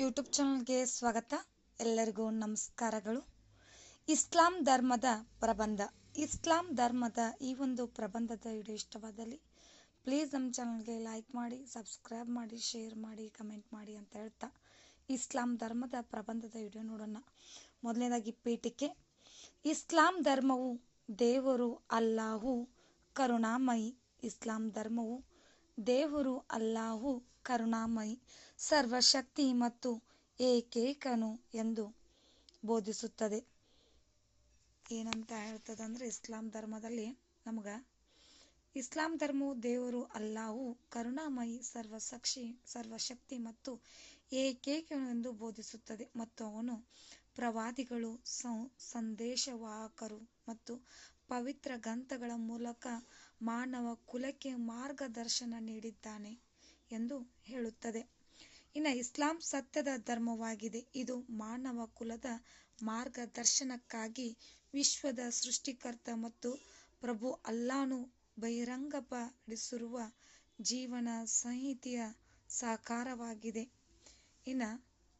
YouTube ಚಾನಲ್ಗೆ ಸ್ವಾಗತ. ಎಲ್ಲರಿಗೂ ನಮಸ್ಕಾರಗಳು. ಇಸ್ಲಾಂ ಧರ್ಮದ ಪ್ರಬಂಧ. ಇಸ್ಲಾಂ ಧರ್ಮದ ಈ ಒಂದು ಪ್ರಬಂಧದ ವಿಡಿಯೋ ಇಷ್ಟವಾದಲ್ಲಿ ಪ್ಲೀಸ್ ನಮ್ಮ ಚಾನಲ್ಗೆ ಲೈಕ್ ಮಾಡಿ ಸಬ್ಸ್ಕ್ರೈಬ್ ಮಾಡಿ ಶೇರ್ ಮಾಡಿ ಕಮೆಂಟ್ ಮಾಡಿ ಅಂತ ಹೇಳ್ತಾ ಇಸ್ಲಾಂ ಧರ್ಮದ ಪ್ರಬಂಧದ ವಿಡಿಯೋ ನೋಡೋಣ. ಮೊದಲನೇದಾಗಿ ಪೀಠಿಕೆ ಇಸ್ಲಾಂ ಧರ್ಮವು ದೇವರು, ಅಲ್ಲಾಹು, ಕರುಣಾಮಯಿ. ಇಸ್ಲಾಂ ಧರ್ಮವು ದೇವರು ಅಲ್ಲಾಹು ಕರುಣಾಮಯಿ, ಸರ್ವಶಕ್ತಿ ಮತ್ತು ಏಕೈಕನು ಎಂದು ಬೋಧಿಸುತ್ತದೆ. ಏನಂತ ಹೇಳ್ತದಂದ್ರೆ ಇಸ್ಲಾಂ ಧರ್ಮದಲ್ಲಿ ನಮಗ ಇಸ್ಲಾಂ ಧರ್ಮವು ದೇವರು ಅಲ್ಲಾಹು ಕರುಣಾಮಯಿ ಸರ್ವಸಕ್ಷಿ ಸರ್ವಶಕ್ತಿ ಮತ್ತು ಏಕೈಕನು ಎಂದು ಬೋಧಿಸುತ್ತದೆ. ಮತ್ತು ಅವನು ಪ್ರವಾದಿಗಳು ಸಂದೇಶವಾಹಕರು ಮತ್ತು ಪವಿತ್ರ ಗ್ರಂಥಗಳ ಮೂಲಕ ಮಾನವ ಕುಲಕ್ಕೆ ಮಾರ್ಗದರ್ಶನ ನೀಡಿದ್ದಾನೆ ಎಂದು ಹೇಳುತ್ತದೆ. ಇನ್ನು ಇಸ್ಲಾಂ ಸತ್ಯದ ಧರ್ಮವಾಗಿದೆ. ಇದು ಮಾನವ ಕುಲದ ಮಾರ್ಗದರ್ಶನಕ್ಕಾಗಿ ವಿಶ್ವದ ಸೃಷ್ಟಿಕರ್ತ ಮತ್ತು ಪ್ರಭು ಅಲ್ಲಾನು ಬಹಿರಂಗಪಡಿಸಿರುವ ಜೀವನ ಸಂಹಿತೆಯ ಸಾಕಾರವಾಗಿದೆ. ಇನ್ನು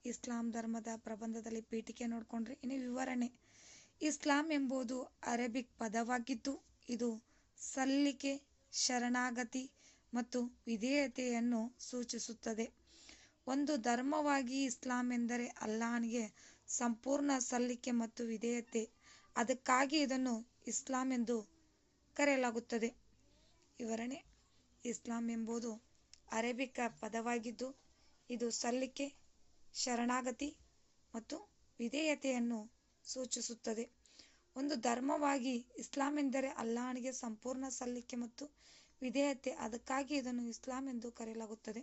ಇಸ್ಲಾಂ ಧರ್ಮದ ಪ್ರಬಂಧದಲ್ಲಿ ಪೀಠಿಕೆ ನೋಡಿಕೊಂಡ್ರೆ ಇನ್ನು ವಿವರಣೆ. ಇಸ್ಲಾಂ ಎಂಬುದು ಅರೇಬಿಕ್ ಪದವಾಗಿದ್ದು, ಇದು ಸಲ್ಲಿಕೆ, ಶರಣಾಗತಿ ಮತ್ತು ವಿಧೇಯತೆಯನ್ನು ಸೂಚಿಸುತ್ತದೆ. ಒಂದು ಧರ್ಮವಾಗಿ ಇಸ್ಲಾಂ ಎಂದರೆ ಅಲ್ಲಾಹನಿಗೆ ಸಂಪೂರ್ಣ ಸಲ್ಲಿಕೆ ಮತ್ತು ವಿಧೇಯತೆ. ಅದಕ್ಕಾಗಿ ಇದನ್ನು ಇಸ್ಲಾಂ ಎಂದು ಕರೆಯಲಾಗುತ್ತದೆ. ವಿವರಣೆ. ಇಸ್ಲಾಂ ಎಂಬುದು ಅರೇಬಿಕ ಪದವಾಗಿದ್ದು, ಇದು ಸಲ್ಲಿಕೆ ಶರಣಾಗತಿ ಮತ್ತು ವಿಧೇಯತೆಯನ್ನು ಸೂಚಿಸುತ್ತದೆ. ಒಂದು ಧರ್ಮವಾಗಿ ಇಸ್ಲಾಂ ಎಂದರೆ ಅಲ್ಲಾಹನಿಗೆ ಸಂಪೂರ್ಣ ಸಲ್ಲಿಕೆ ಮತ್ತು ವಿಧೇಯತೆ. ಅದಕ್ಕಾಗಿ ಇದನ್ನು ಇಸ್ಲಾಂ ಎಂದು ಕರೆಯಲಾಗುತ್ತದೆ.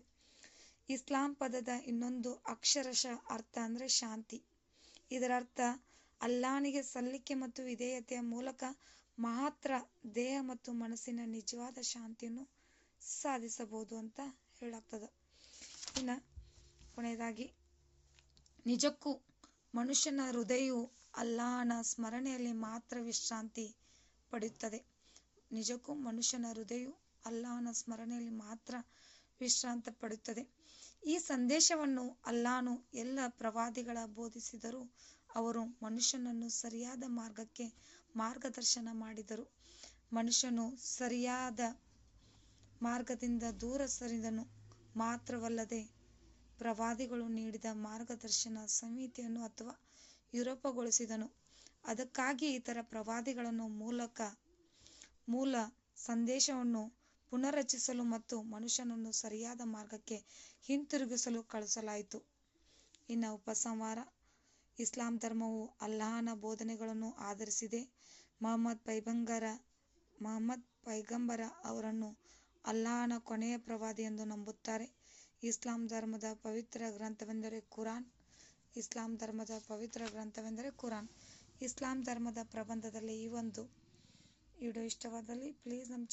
ಇಸ್ಲಾಂ ಪದದ ಇನ್ನೊಂದು ಅಕ್ಷರಶಃ ಅರ್ಥ ಅಂದರೆ ಶಾಂತಿ. ಇದರ ಅರ್ಥ ಅಲ್ಲಾಹನಿಗೆ ಸಲ್ಲಿಕೆ ಮತ್ತು ವಿಧೇಯತೆಯ ಮೂಲಕ ಮಾತ್ರ ದೇಹ ಮತ್ತು ಮನಸ್ಸಿನ ನಿಜವಾದ ಶಾಂತಿಯನ್ನು ಸಾಧಿಸಬಹುದು ಅಂತ ಹೇಳಾಗ್ತದೆ ಇನ್ನು ಕೊನೆಯದಾಗಿ ನಿಜಕ್ಕೂ ಮನುಷ್ಯನ ಹೃದಯವು ಅಲ್ಲಾಹನ ಸ್ಮರಣೆಯಲ್ಲಿ ಮಾತ್ರ ವಿಶ್ರಾಂತಿ ಪಡೆಯುತ್ತದೆ. ನಿಜಕ್ಕೂ ಮನುಷ್ಯನ ಹೃದಯವು ಅಲ್ಲಾಹನ ಸ್ಮರಣೆಯಲ್ಲಿ ಮಾತ್ರ ವಿಶ್ರಾಂತಿ ಪಡೆಯುತ್ತದೆ. ಈ ಸಂದೇಶವನ್ನು ಅಲ್ಲಾನು ಎಲ್ಲ ಪ್ರವಾದಿಗಳ ಬೋಧಿಸಿದರು ಅವರು ಮನುಷ್ಯನನ್ನು ಸರಿಯಾದ ಮಾರ್ಗಕ್ಕೆ ಮಾರ್ಗದರ್ಶನ ಮಾಡಿದರು. ಮನುಷ್ಯನು ಸರಿಯಾದ ಮಾರ್ಗದಿಂದ ದೂರ ಸರಿದನು ಮಾತ್ರವಲ್ಲದೆ ಪ್ರವಾದಿಗಳು ನೀಡಿದ ಮಾರ್ಗದರ್ಶನ ಸಂಹಿತೆಯನ್ನು ಅಥವಾ ಯುರೋಪಗೊಳಿಸಿದನು. ಅದಕ್ಕಾಗಿ ಇತರ ಪ್ರವಾದಿಗಳನ್ನು ಮೂಲಕ, ಮೂಲ ಸಂದೇಶವನ್ನು ಪುನರ್ರಚಿಸಲು ಮತ್ತು ಮನುಷ್ಯನನ್ನು ಸರಿಯಾದ ಮಾರ್ಗಕ್ಕೆ ಹಿಂತಿರುಗಿಸಲು ಕಳಿಸಲಾಯಿತು ಇನ್ನು ಉಪಸಂಹಾರ, ಇಸ್ಲಾಂ ಧರ್ಮವು ಅಲ್ಲಾಹನ ಬೋಧನೆಗಳನ್ನು ಆಧರಿಸಿದೆ. ಮಹಮ್ಮದ್ ಪೈಗಂಬರ ಮಹಮ್ಮದ್ ಪೈಗಂಬರ ಅವರನ್ನು ಅಲ್ಲಾಹನ ಕೊನೆಯ ಪ್ರವಾದಿ ಎಂದು ನಂಬುತ್ತಾರೆ. ಇಸ್ಲಾಂ ಧರ್ಮದ ಪವಿತ್ರ ಗ್ರಂಥವೆಂದರೆ ಕುರಾನ್. ಇಸ್ಲಾಂ ಧರ್ಮದ ಪವಿತ್ರ ಗ್ರಂಥವೆಂದರೆ ಕುರಾನ್. ಇಸ್ಲಾಂ ಧರ್ಮದ ಪ್ರಬಂಧದಲ್ಲಿ ಈ ಒಂದು ವಿಡಿಯೋ ಇಷ್ಟವಾದಲ್ಲಿ ಪ್ಲೀಸ್ ನಮ್ಮ